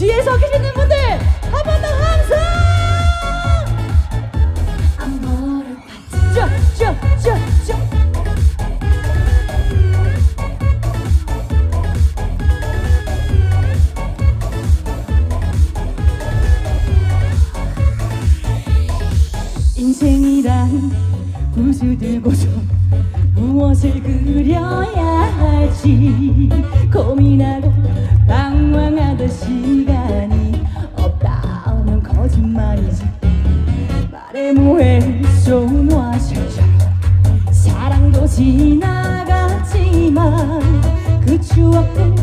뒤에서 계시는 분들 한 번 더 항상 안무를 쭉쭉쭉쭉 인생이란 붓을 들고서 무엇을 그려야 할지 고민하고 방황하던 시간 무슨 말이지. 말해 뭐해? 좋은 화실자. 사랑도 지나갔지만 그 추억들